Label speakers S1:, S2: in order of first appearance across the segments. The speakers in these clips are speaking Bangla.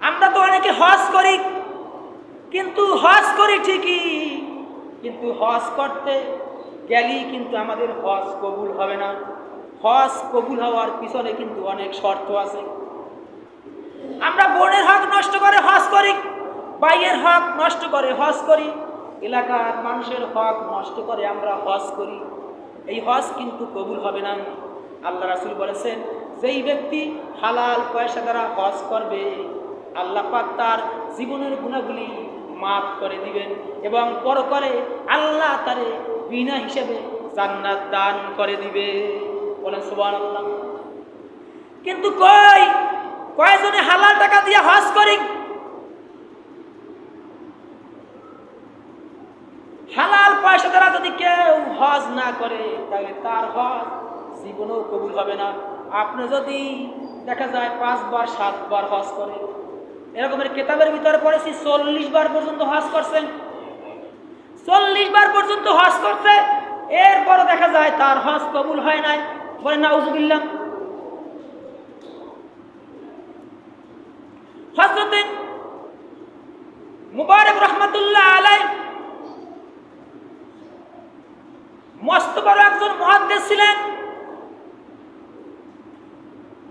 S1: আমরা তো অনেকে হজ করি, কিন্তু হজ করি ঠিকই, কিন্তু হজ করতে গেলেই কিন্তু আমাদের হজ কবুল হবে না। হজ কবুল হওয়ার পিছনে কিন্তু অনেক শর্ত আছে। আমরা বোনের হক নষ্ট করে হজ করি বাইয়ের হক নষ্ট করে হজ করি, এলাকার মানুষের হক নষ্ট করে আমরা হজ করি। এই হজ কিন্তু কবুল হবে না। আল্লাহ রাসুল বলেছেন, যেই ব্যক্তি হালাল পয়সা দ্বারা হজ করবে আল্লাহ পাক তার জীবনের গুণাগুলি মাফ করে দিবেন এবং পর করে আল্লাহ তারে বিনা হিসেবে জান্নাত দান করে দিবে। বলেন সুবান আল্লাহ কিন্তু কই? কয়জনে হালাল টাকা দিয়ে হজ করি? হালাল পয়সা দ্বারা যদি কেউ হজ না করে, তাহলে তার হজ জীবনেও কবুল হবে না। আপনি যদি দেখা যায় পাঁচবার, সাতবার হজ করে এরকমের কেতাবের ভিতরে পড়েছি চল্লিশ বার পর্যন্ত হজ করছেন চল্লিশ বার পর্যন্ত হজ করছে। এরপরে দেখা যায় তার হজ কবুল হয় নাই। বলে, নাউজুবিল্লাহ। হজরতে মুবারক রহমতুল্লাহ আলাই মস্ত বড় একজন মহাদ্দেশ ছিলেন।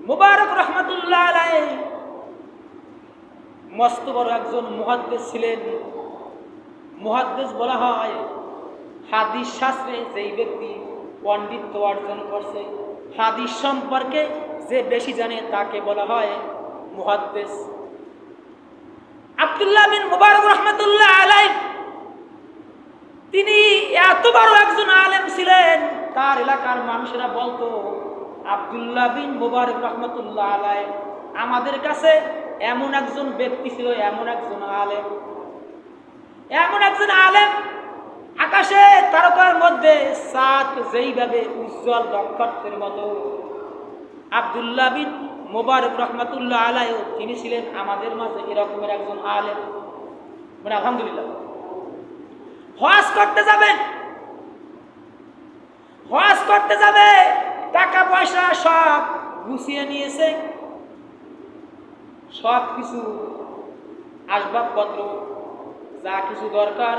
S1: মুবারক রহমতুল্লাহ আলাই মস্ত বড় একজন মহাদ্দেশ ছিলেন। মহাদ্দেশ বলা হয়, হাদিস শাস্ত্রে যেই ব্যক্তি পণ্ডিত্য অর্জন করছে, হাদিস সম্পর্কে যে বেশি জানে তাকে বলা হয় মুহাদ্দেশ আব্দুল্লাহ বিন মুবারক রহমতুল্লাহ আলাই তিনি এত বড় একজন আলেম ছিলেন, তার এলাকার মানুষেরা বলতো, আব্দুল্লাহ বিন মুবারক রহমতুল্লাহ আলাই আমাদের কাছে এমন একজন ব্যক্তি ছিল, এমন একজন আলেম। এমন একজন আলেম আকাশে তারকার মধ্যে সাত যেইভাবে উজ্জ্বল নক্ষত্রের মতো। আবদুল্লাহ বিন মোবারক রহমতুল্লাহ আলাইও তিনি ছিলেন আমাদের মাঝে এরকমের একজন আলেম। মানে আলহামদুলিল্লাহ। হজ করতে যাবেন হজ করতে যাবে। টাকা পয়সা সব গুছিয়ে নিয়েছে। সব কিছু আসবাবপত্র, যা কিছু দরকার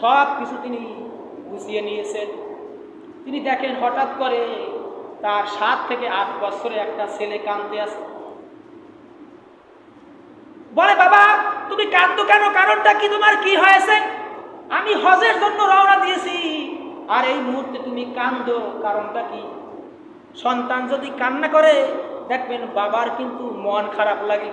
S1: সব কিছু তিনি গুছিয়ে নিয়েছেন। তিনি দেখেন হঠাৎ করে তার সাত থেকে আট বছরে একটা ছেলে কাঁদতে আসে। বলে, বাবা, তুমি কাঁদতো কেন? কারণটা কি? তোমার কি হয়েছে? আমি হজের জন্য রওনা দিয়েছি। আর এই মুহূর্তে তুমি কান্দো কারণটা কি? সন্তান যদি কান্না করে, দেখবেন বাবার কিন্তু মন খারাপ লাগে।